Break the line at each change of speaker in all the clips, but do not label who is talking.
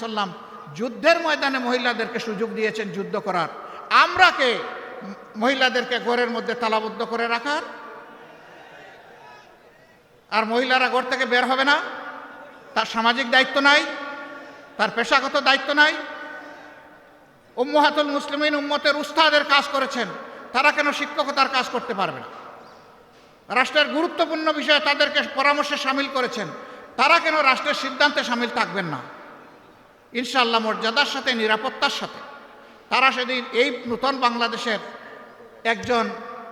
সাল্লাম যুদ্ধের ময়দানে মহিলাদেরকে সুযোগ দিয়েছেন যুদ্ধ করার। আমরা কে মহিলাদেরকে ঘরের মধ্যে তালাবদ্ধ করে রাখার। আর মহিলারা ঘর থেকে বের হবে না। তার সামাজিক দায়িত্ব নাই, তার পেশাগত দায়িত্ব নাই। উম্মহাতুল মুসলিমিন উম্মতের উস্তাদের কাজ করেছেন। তারা কেন শিক্ষকতার কাজ করতে পারবে না? রাষ্ট্রের গুরুত্বপূর্ণ বিষয়ে তাদেরকে পরামর্শে সামিল করেছেন। তারা কেন রাষ্ট্রের সিদ্ধান্তে সামিল থাকবেন না? ইনশাআল্লাহ মর্যাদার সাথে, নিরাপত্তার সাথে। তারা সেদিন এই নূতন বাংলাদেশের একজন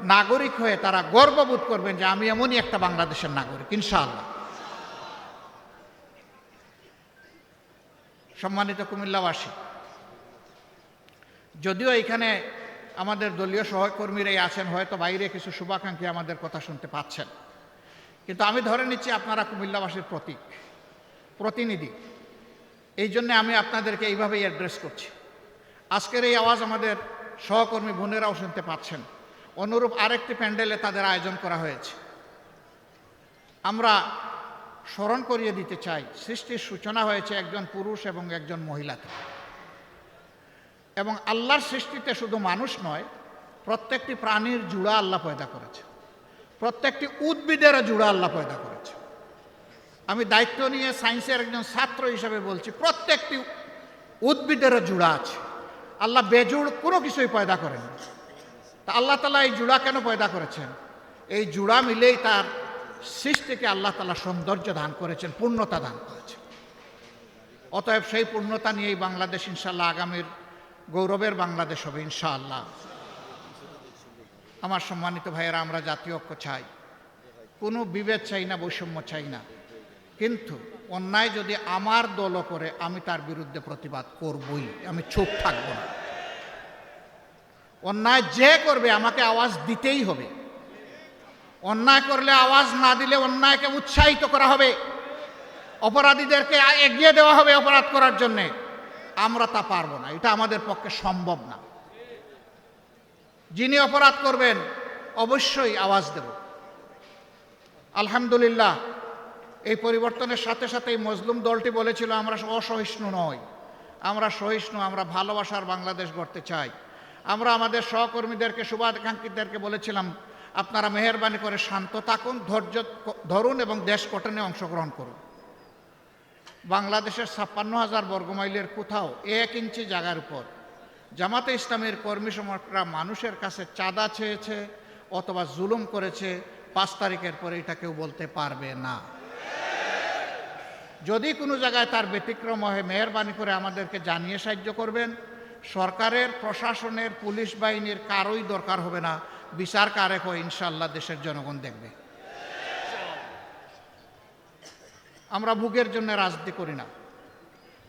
নাগরিক হয়ে তারা গর্ববোধ করবেন যে আমি এমনই একটা বাংলাদেশের নাগরিক, ইনশাআল্লাহ। সম্মানিত কুমিল্লাবাসী, যদিও এখানে আমাদের দলীয় সহকর্মীরাই আছেন, হয়তো বাইরে কিছু শুভাকাঙ্ক্ষী আমাদের কথা শুনতে পাচ্ছেন। কিন্তু আমি ধরে নিচ্ছি আপনারা কুমিল্লাবাসীর প্রতীক, প্রতিনিধি। এই জন্য আমি আপনাদেরকে এইভাবেই অ্যাড্রেস করছি। আজকের এই আওয়াজ আমাদের সহকর্মী বোনেরাও শুনতে পাচ্ছেন। অনুরূপ আরেকটি প্যান্ডেলে তাদের আয়োজন করা হয়েছে। আমরা স্মরণ করিয়ে দিতে চাই, সৃষ্টির সূচনা হয়েছে একজন পুরুষ এবং একজন মহিলাতে এবং আল্লাহর সৃষ্টিতে শুধু মানুষ নয়, প্রত্যেকটি প্রাণীর জুড়া আল্লাহ পয়দা করেছে। প্রত্যেকটি উদ্ভিদেরও জুড়া আল্লাহ পয়দা করেছে। আমি দায়িত্ব নিয়ে সায়েন্সের একজন ছাত্র হিসেবে বলছি, প্রত্যেকটি উদ্ভিদেরও জুড়া আছে। আল্লাহ বেজুড় কোনো কিছুই পয়দা করেন তা আল্লাহ তালা এই জুড়া কেন পয়দা করেছেন? এই জুড়া মিলেই তার সৃষ্টিকে আল্লাহ তালা সৌন্দর্য দান করেছেন, পূর্ণতা দান করেছেন। অতএব সেই পূর্ণতা নিয়েই বাংলাদেশ ইনশাল্লাহ আগামীর গৌরবের বাংলাদেশ হবে ইনশাআল্লাহ। আমার সম্মানিত ভাইয়েরা, আমরা জাতীয় ঐক্য চাই। কোনো বিভেদ চাই না, বৈষম্য চাই না। কিন্তু অন্যায় যদি আমার দলও করে, আমি তার বিরুদ্ধে প্রতিবাদ করবই। আমি চুপ থাকব না। অন্যায় যে করবে, আমাকে আওয়াজ দিতেই হবে। অন্যায় করলে আওয়াজ না দিলে অন্যায়কে উৎসাহিত করা হবে। অপরাধীদেরকে এগিয়ে দেওয়া হবে অপরাধ করার জন্যে। আমরা তা পারব না। এটা আমাদের পক্ষে সম্ভব না। যিনি অপরাধ করবেন, অবশ্যই আওয়াজ দেব। আলহামদুলিল্লাহ এই পরিবর্তনের সাথে সাথে এই মজলুম দলটি বলেছিল, আমরা অসহিষ্ণু নয় আমরা সহিষ্ণু, আমরা ভালোবাসার বাংলাদেশ গড়তে চাই। আমরা আমাদের সহকর্মীদেরকে, শুভাকাঙ্ক্ষীদেরকে বলেছিলাম, আপনারা মেহরবানি করে শান্ত থাকুন, ধৈর্য ধরুন এবং দেশ গঠনে অংশগ্রহণ করুন। বাংলাদেশের ছাপ্পান্ন হাজার বর্গমাইলের কোথাও এক ইঞ্চি জায়গার উপর জামাতে ইসলামের কর্মী সমর্থকরা মানুষের কাছে চাঁদা চেয়েছে অথবা জুলুম করেছে, পাঁচ তারিখের পরে এটা কেউ বলতে পারবে না। যদি কোনো জায়গায় তার ব্যতিক্রম হয়, মেহরবানি করে আমাদেরকে জানিয়ে সাহায্য করবেন। সরকারের, প্রশাসনের, পুলিশ বাহিনীর কারোই দরকার হবে না। বিচার কারেক হয় ইনশাল্লাহ দেশের জনগণ দেখবে। আমরা বুকের জন্য রাজনীতি করি না।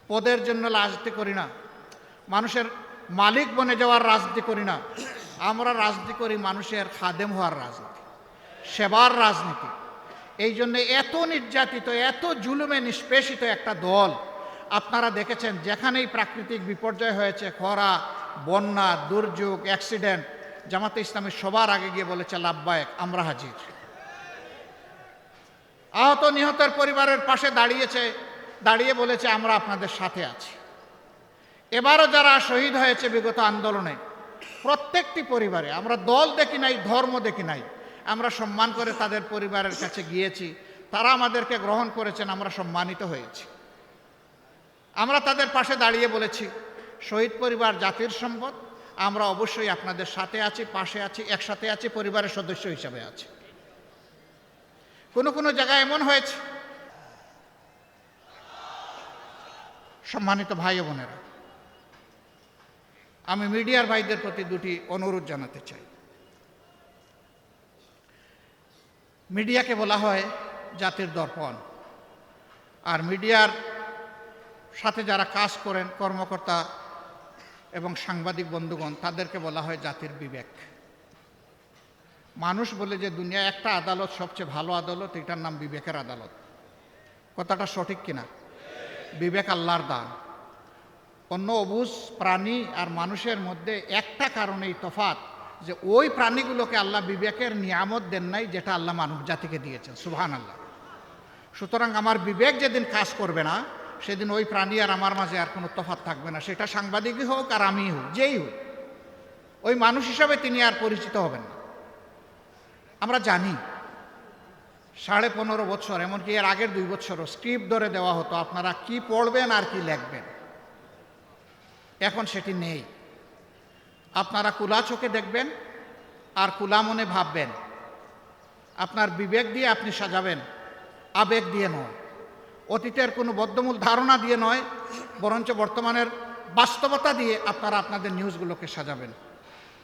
পদের জন্য রাজনীতি করি না। মানুষের মালিক বনে যাওয়ার রাজনীতি করি না। আমরা রাজনীতি করি মানুষের খাদেম হওয়ার রাজনীতি। সেবার রাজনীতি। এই জন্য এত নির্যাতিত, এত জুলুমে নিষ্পেষিত একটা দল। আপনারা দেখেছেন, যেখানেই প্রাকৃতিক বিপর্যয় হয়েছে, খরা, বন্যা, দুর্যোগ, অ্যাক্সিডেন্ট, জামাতে ইসলামী সবার আগে গিয়ে বলেছে, লাভবায়ক, আমরা হাজির। আহত নিহতের পরিবারের পাশে দাঁড়িয়েছে, দাঁড়িয়ে বলেছে, আমরা আপনাদের সাথে আছি। এবারও যারা শহীদ হয়েছে বিগত আন্দোলনে, প্রত্যেকটি পরিবারে, আমরা দল দেখি নাই, ধর্ম দেখি নাই আমরা সম্মান করে তাদের পরিবারের কাছে গিয়েছি। তারা আমাদেরকে গ্রহণ করেছেন, আমরা সম্মানিত হয়েছি। আমরা তাদের পাশে দাঁড়িয়ে বলেছি, শহীদ পরিবার জাতির সম্পদ, আমরা অবশ্যই আপনাদের সাথে আছি, পাশে আছি, একসাথে আছি, পরিবারের সদস্য হিসাবে আছি। কোনো কোনো জায়গায় এমন হয়েছে? সম্মানিত ভাই বোনেরা, আমি মিডিয়ার ভাইদের প্রতি দুটি অনুরোধ জানাতে চাই। মিডিয়াকে বলা হয় জাতির দর্পণ। আর মিডিয়ার সাথে যারা কাজ করেন, কর্মকর্তা এবং সাংবাদিক বন্ধুগণ, তাদেরকে বলা হয় জাতির বিবেক। মানুষ বলে যে দুনিয়া একটা আদালত, সবচেয়ে ভালো আদালত, এটার নাম বিবেকের আদালত। কথাটা সঠিক কিনা? বিবেক আল্লাহর দান। অন্য অবুজ প্রাণী আর মানুষের মধ্যে একটা কারণেই তফাত যে ওই প্রাণীগুলোকে আল্লাহ বিবেকের নিয়ামত দেন নাই যেটা আল্লাহ মানব জাতিকে দিয়েছেন। সুহান আল্লাহ সুতরাং আমার বিবেক যেদিন কাজ করবে না, সেদিন ওই প্রাণী আর আমার মাঝে আর কোনো তফাত থাকবে না। সেটা সাংবাদিকই হোক আর আমিই হোক, যেই হোক। ওই মানুষ হিসাবে তিনি আর পরিচিত হবেন না। আমরা জানি সাড়ে পনেরো বছর, এমনকি এর আগের দুই বছরও স্ক্রিপ্ট ধরে দেওয়া হতো, আপনারা কি পড়বেন আর কি লিখবেন। এখন সেটি নেই। আপনারা কুলা চোখে দেখবেন আর কুলা মনে ভাববেন। আপনার বিবেক দিয়ে আপনি সাজাবেন, আবেগ দিয়ে নয়। অতীতের কোনো বদ্ধমূল ধারণা দিয়ে নয়, বরঞ্চ বর্তমানের বাস্তবতা দিয়ে আপনারা আপনাদের নিউজগুলোকে সাজাবেন।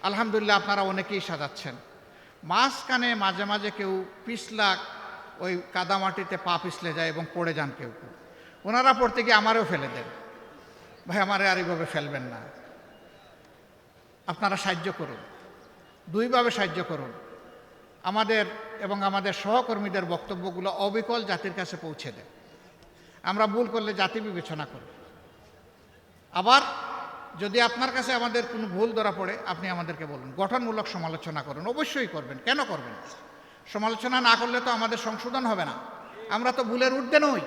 আলহামদুলিল্লাহ আপনারা অনেকেই সাজাচ্ছেন। মাঝখানে মাঝে মাঝে কেউ পিছলাক ওই কাদামাটিতে পা পিছলে যায় এবং পড়ে যান কেউ। ওনারা পড়তে গিয়ে আমারও ফেলে দেন। ভাই, আমারে আর এইভাবে ফেলবেন না। আপনারা সাহায্য করুন। দুইভাবে সাহায্য করুন। আমাদের এবং আমাদের সহকর্মীদের বক্তব্যগুলো অবিকল জাতির কাছে পৌঁছে দেয় আমরা ভুল করলে জাতি বিবেচনা করব। আবার যদি আপনার কাছে আমাদের কোনো ভুল ধরা পড়ে, আপনি আমাদেরকে বলুন। গঠনমূলক সমালোচনা করুন। অবশ্যই করবেন। কেন করবেন? সমালোচনা না করলে তো আমাদের সংশোধন হবে না। আমরা তো ভুলের ঊর্ধ্বে নই।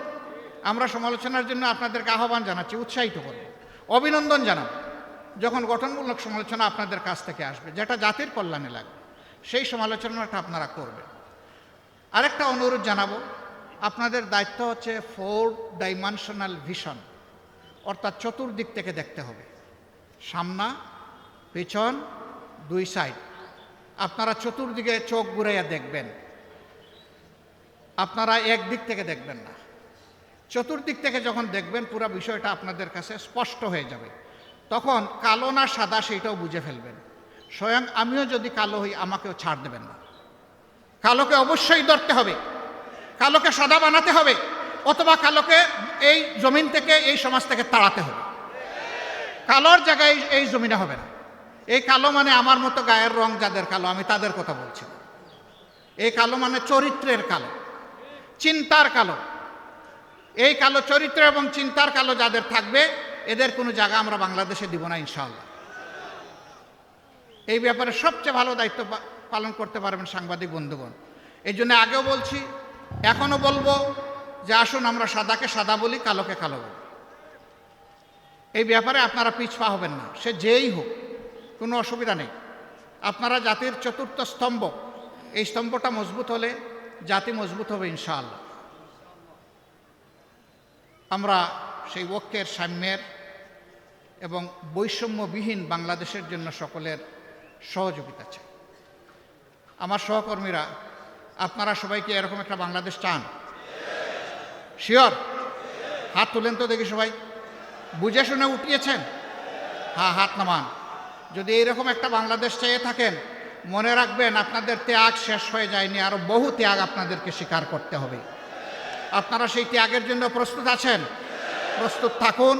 আমরা সমালোচনার জন্য আপনাদেরকে আহ্বান জানাচ্ছি, উৎসাহিত করব অভিনন্দন জানাব। যখন গঠনমূলক সমালোচনা আপনাদের কাছ থেকে আসবে, যেটা জাতির কল্যাণে লাগবে, সেই সমালোচনাটা আপনারা করবেন। আরেকটা অনুরোধ জানাব, আপনাদের দায়িত্ব হচ্ছে ফোর ডাইমেনশনাল ভিশন, অর্থাৎ চতুর্দিক থেকে দেখতে হবে। সামনা, পেছন, দুই সাইড। আপনারা চতুর্দিকে চোখ ঘুরাইয়া দেখবেন। আপনারা একদিক থেকে দেখবেন না। চতুর্দিক থেকে যখন দেখবেন, পুরো বিষয়টা আপনাদের কাছে স্পষ্ট হয়ে যাবে। তখন কালো না সাদা সেইটাও বুঝে ফেলবেন। স্বয়ং আমিও যদি কালো হই, আমাকেও ছাড় দেবেন না। কালোকে অবশ্যই ধরতে হবে। কালোকে সাদা বানাতে হবে, অথবা কালোকে এই জমিন থেকে, এই সমাজ থেকে তাড়াতে হবে। কালোর জায়গায় এই জমিনে হবে না। এই কালো মানে আমার মতো গায়ের রং যাদের কালো, আমি তাদের কথা বলছি এই কালো মানে চরিত্রের কালো, চিন্তার কালো। এই কালো চরিত্র এবং চিন্তার কালো যাদের থাকবে এদের কোনো জায়গা আমরা বাংলাদেশে দিব না, ইনশাআল্লাহ। এই ব্যাপারে সবচেয়ে ভালো দায়িত্ব পালন করতে পারবেন সাংবাদিক বন্ধুগণ। এই জন্য আগেও বলছি, এখনও বলব যে আসুন আমরা সাদাকে সাদা বলি, কালোকে কালো বলি। এই ব্যাপারে আপনারা পিছপা হবেন না, সে যেই হোক, কোনো অসুবিধা নেই। আপনারা জাতির চতুর্থ স্তম্ভ, এই স্তম্ভটা মজবুত হলে জাতি মজবুত হবে, ইনশাআল্লাহ। আমরা সেই ঐক্যের সাম্যের এবং বৈষম্যবিহীন বাংলাদেশের জন্য সকলের সহযোগিতা চাই। আমার সহকর্মীরা, আপনারা সবাইকে এরকম একটা বাংলাদেশ চান? শিওর হাত তুলেন তো দেখি সবাই। বুঝে শুনে উঠিয়েছেন? হ্যাঁ হাত নামান। যদি এইরকম একটা বাংলাদেশ চেয়ে থাকেন, মনে রাখবেন আপনাদের ত্যাগ শেষ হয়ে যায়নি আরও বহু ত্যাগ আপনাদেরকে স্বীকার করতে হবে। আপনারা সেই ত্যাগের জন্য প্রস্তুত আছেন? প্রস্তুত থাকুন।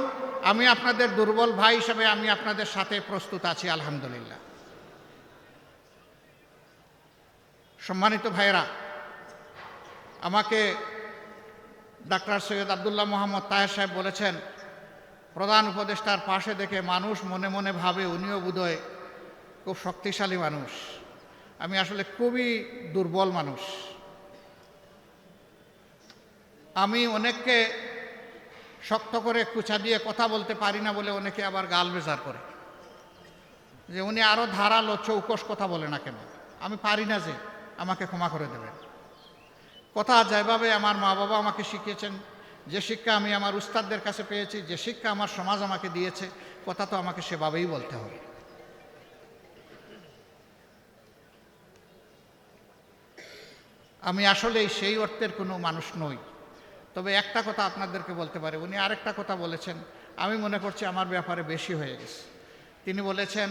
আমি আপনাদের দুর্বল ভাই হিসেবে আমি আপনাদের সাথে প্রস্তুত আছি, আলহামদুলিল্লাহ। সম্মানিত ভাইয়েরা, আমাকে ডাক্তার সৈয়দ আবদুল্লাহ মোহাম্মদ তাহের সাহেব বলেছেন, প্রধান উপদেষ্টার পাশে দেখে মানুষ মনে মনে ভাবে উনিও বোধহয় খুব শক্তিশালী মানুষ। আমি আসলে খুবই দুর্বল মানুষ। আমি অনেককে শক্ত করে কুচা দিয়ে কথা বলতে পারি না বলে অনেকে আবার গাল বেজার করে। যে উনি আরও ধারালো, চৌকস কথা বলে না কেন? আমি পারি না যে আমাকে ক্ষমা করে দেবেন। কথা যেভাবে আমার মা বাবা আমাকে শিখিয়েছেন, যে শিক্ষা আমি আমার উস্তাদদের কাছে পেয়েছি, যে শিক্ষা আমার সমাজ আমাকে দিয়েছে, কথা তো আমাকে সেভাবেই বলতে হবে। আমি আসলে সেই অর্থের কোনো মানুষ নই। তবে একটা কথা আপনাদেরকে বলতে পারে, উনি আরেকটা কথা বলেছেন, আমি মনে করছি আমার ব্যাপারে বেশি হয়ে গেছে। তিনি বলেছেন,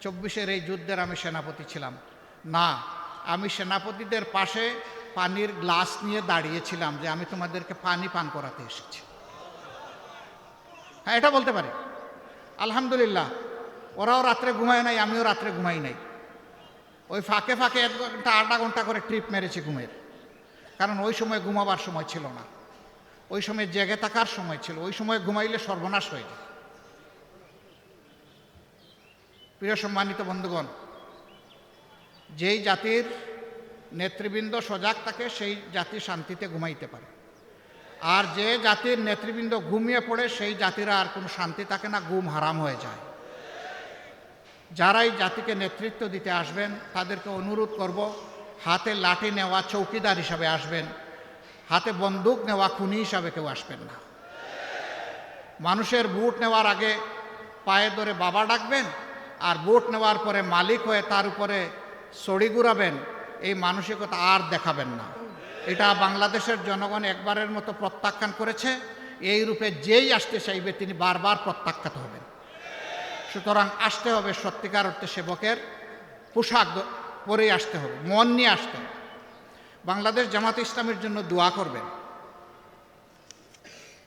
চব্বিশের এই যুদ্ধের আমি সেনাপতি ছিলাম। না, আমি সেনাপতিদের পাশে পানির গ্লাস নিয়ে দাঁড়িয়েছিলাম যে আমি তোমাদেরকে পানি পান করাতে এসেছি। হ্যাঁ এটা বলতে পারি। আলহামদুলিল্লাহ, ওরাও রাত্রে ঘুমায় নাই, আমিও রাত্রে ঘুমাই নাই। ওই ফাঁকে ফাঁকে এক ঘণ্টা, আধা ঘণ্টা করে ট্রিপ মেরেছি ঘুমের। কারণ ওই সময় ঘুমাবার সময় ছিল না। ওই সময় জেগে থাকার সময় ছিল। ওই সময় ঘুমাইলে সর্বনাশ হয়ে যায়। প্রিয় সম্মানিত বন্ধুগণ, যেই জাতির নেতৃবৃন্দ সজাগ থাকে, সেই জাতি শান্তিতে ঘুমাইতে পারে। আর যে জাতির নেতৃবৃন্দ ঘুমিয়ে পড়ে, সেই জাতিরা আর কোনো শান্তি থাকে না, ঘুম হারাম হয়ে যায়। যারাই জাতিকে নেতৃত্ব দিতে আসবেন, তাদেরকে অনুরোধ করব, হাতে লাঠি নেওয়া চৌকিদার হিসাবে আসবেন। হাতে বন্দুক নেওয়া খুনি হিসাবে কেউ আসবেন না। মানুষের বুট নেওয়ার আগে পায়ে ধরে বাবা ডাকবেন আর বুট নেওয়ার পরে মালিক হয়ে তার উপরে সড়ি ঘুরাবেন, এই মানসিকতা আর দেখাবেন না। এটা বাংলাদেশের জনগণ একবারের মতো প্রত্যাখ্যান করেছে, এই রূপে যেই আসতে চাইবে তিনি বারবার প্রত্যাখ্যাত হবেন। সুতরাং আসতে হবে সত্যিকার অর্থে সেবকের পোশাক পরেই আসতে হবে, মন নিয়ে আসতে হবে। বাংলাদেশ জামাত ইসলামের জন্য দোয়া করবেন।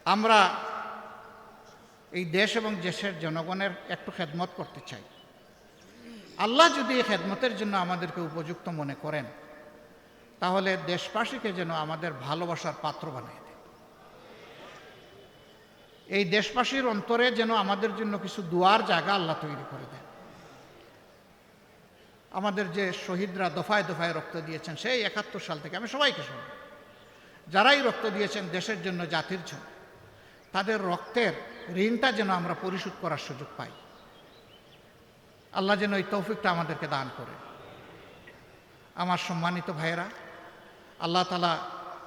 আমরা এই দেশ এবং দেশের জনগণের একটু খেদমত করতে চাই। আল্লাহ যদি এই খেদমতের জন্য আমাদেরকে উপযুক্ত মনে করেন, তাহলে দেশবাসীকে যেন আমাদের ভালোবাসার পাত্র বানিয়ে দেয় এই দেশবাসীর অন্তরে যেন আমাদের জন্য কিছু দুয়ার জায়গা আল্লাহ তৈরি করে দেন। আমাদের যে শহীদরা দফায় দফায় রক্ত দিয়েছেন, সেই একাত্তর সাল থেকে আমি সবাইকে শুনি। যারাই রক্ত দিয়েছেন, দেশের জন্য জাতির জন্য, তাদের রক্তের ঋণটা যেন আমরা পরিশোধ করার সুযোগ পাই। আল্লাহ যেন এই তৌফিকটা আমাদেরকে দান করে আমার সম্মানিত ভাইয়েরা, আল্লাহ তালা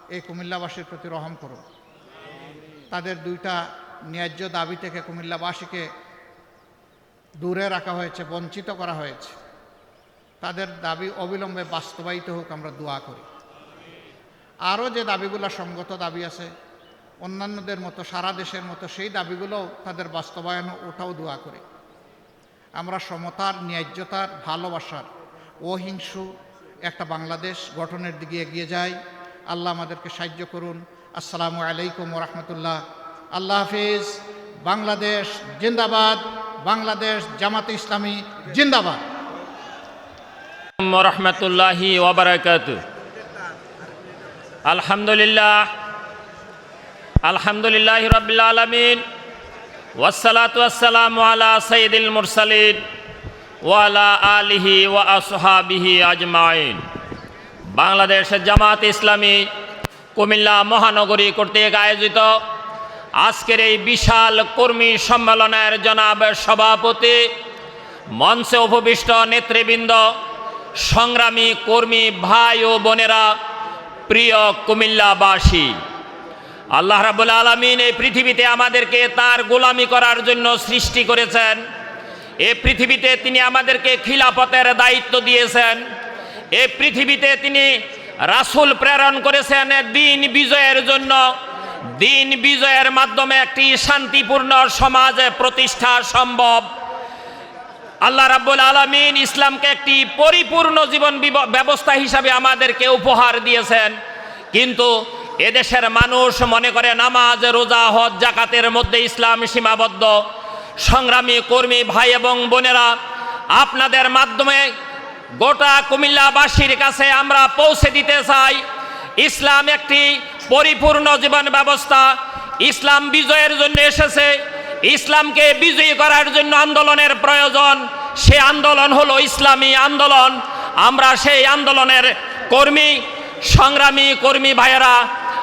এই কুমিল্লাবাসীর প্রতি রহম করুন। তাদের দুইটা ন্যায্য দাবি থেকে কুমিল্লাবাসীকে দূরে রাখা হয়েছে, বঞ্চিত করা হয়েছে। তাদের দাবি অবিলম্বে বাস্তবায়িত হোক, আমরা দোয়া করি। আরও যে দাবিগুলো সঙ্গত দাবি আছে, অন্যান্যদের মতো, সারা দেশের মতো, সেই দাবিগুলোও তাদের বাস্তবায়ন, ওটাও দোয়া করি। আমরা সমতার, ন্যায্যতার, ভালোবাসার, অহিংসু একটা বাংলাদেশ গঠনের দিকে এগিয়ে যাই। আল্লাহ আমাদেরকে সাহায্য করুন। আসসালামু আলাইকুম রহমতুল্লাহ। আল্লাহ হাফিজ। বাংলাদেশ জিন্দাবাদ। বাংলাদেশ জামাতে ইসলামী জিন্দাবাদ।
রহমতুল্লাহি ওবরাকাত। আলহামদুলিল্লাহ আলহামদুলিল্লাহ রবিল আলমিন ওয়াসালাত আলা সঈদুল মুরসালিন ওয়ালা আলিহি ওয়া আজমাইন। বাংলাদেশ জামাত ইসলামী কুমিল্লা মহানগরী কর্তৃক আয়োজিত আজকের এই বিশাল কর্মী সম্মেলনের জনাব সভাপতি মঞ্চে উপবিষ্ট নেতৃবৃন্দ সংগ্রামী, কর্মী, ভাই ও বোনেরা, প্রিয় কুমিল্লাবাসী, আল্লাহ রাবুল আলমিন এই পৃথিবীতে আমাদেরকে তার গোলামি করার জন্য সৃষ্টি করেছেন। এ পৃথিবীতে তিনি আমাদেরকে খিলাফতের দায়িত্ব দিয়েছেন। এ পৃথিবীতে তিনি রাসূল প্রেরণ করেছেন দিন বিজয়ের জন্য। দিন বিজয়ের মাধ্যমে একটি শান্তিপূর্ণ সমাজ প্রতিষ্ঠা সম্ভব। আল্লাহ রাব্বুল আলমিন ইসলামকে একটি পরিপূর্ণ জীবন ব্যবস্থা হিসাবে আমাদেরকে উপহার দিয়েছেন। কিন্তু এদেশের মানুষ মনে করে নামাজ, রোজা, হজ, জাকাতের মধ্যে ইসলাম সীমাবদ্ধ। সংগ্রামী কর্মী ভাই এবং বোনেরা, আপনাদের মাধ্যমে গোটা কুমিল্লাবাসীর কাছে আমরা পৌঁছে দিতে চাই। ইসলাম একটি পরিপূর্ণ জীবন ব্যবস্থা। ইসলাম বিজয়ের জন্য এসেছে। ইসলামকে বিজয়ী করার জন্য আন্দোলনের প্রয়োজন, সে আন্দোলন হলো ইসলামী আন্দোলন। আমরা সেই আন্দোলনের কর্মী, সংগ্রামী কর্মী ভাইয়েরা,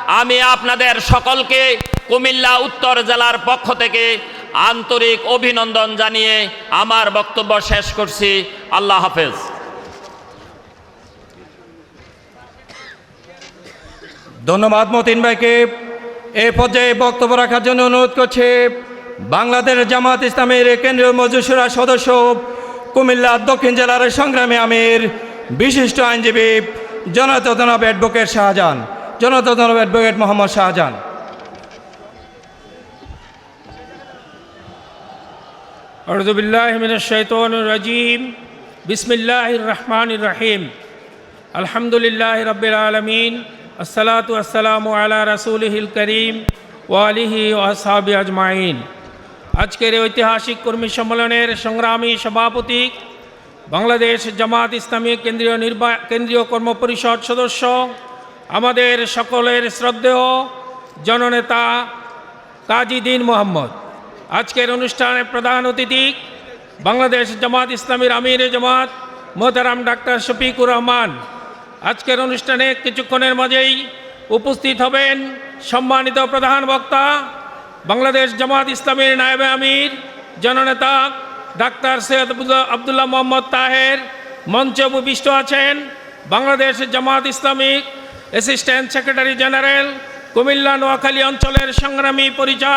আমি আপনাদের সকলকে কুমিল্লা উত্তর জেলার পক্ষ থেকে আন্তরিক অভিনন্দন জানিয়ে আমার বক্তব্য শেষ করছি। আল্লাহ হাফেজ।
ধন্যবাদ মতিন ভাইকে। এ পর্যায়ে বক্তব্য রাখার জন্য অনুরোধ করছে। বাংলাদেশ জামাত ইসলামের কেন্দ্রীয় মজুসুরা সদস্য কুমিল্লা দক্ষিণ জেলার সংগ্রামী আমির, বিশিষ্ট আইনজীবী জনতা জনাব অ্যাডভোকেট শাহজাহান জনতা জনাব অ্যাডভোকেট মোহাম্মদ শাহজাহান।
আরজবিল্লাহমিনশৈতরাজিম বিসমিল্লাহ রহমান রাহিম। আলহামদুলিল্লাহ রবিল আলমিন, আসসালাতু আসসালামু আলা রসুলহিল করিম ওয়ালিহি ওয়াসাবি আজমাইন। আজকের ঐতিহাসিক কর্মী সম্মেলনের সংগ্রামী সভাপতি, বাংলাদেশ জামাত ইসলামী কেন্দ্রীয় নির্বা, কেন্দ্রীয় কর্মপরিষদ সদস্য, আমাদের সকলের শ্রদ্ধেয় জননেতা কাজী দিন মোহাম্মদ। আজকের অনুষ্ঠানে প্রধান অতিথি বাংলাদেশ জামাত ইসলামীর আমির জামাত মোহতারাম ডাক্তার শফিকুর রহমান। আজকের অনুষ্ঠানে কিছুক্ষণের মাঝেই উপস্থিত হবেন সম্মানিত প্রধান বক্তা বাংলাদেশ জামাত ইসলামের নায়েবে আমির, জননেতা ডাক্তার সৈয়দ আবদুল্লাহ- মোহাম্মদ তাহের মঞ্চে উপবিষ্ট আছেন Bangladesh Jamaat Islamic assistant secretary general Comilla Noakhali অঞ্চলের সংগ্রামী পরিচালক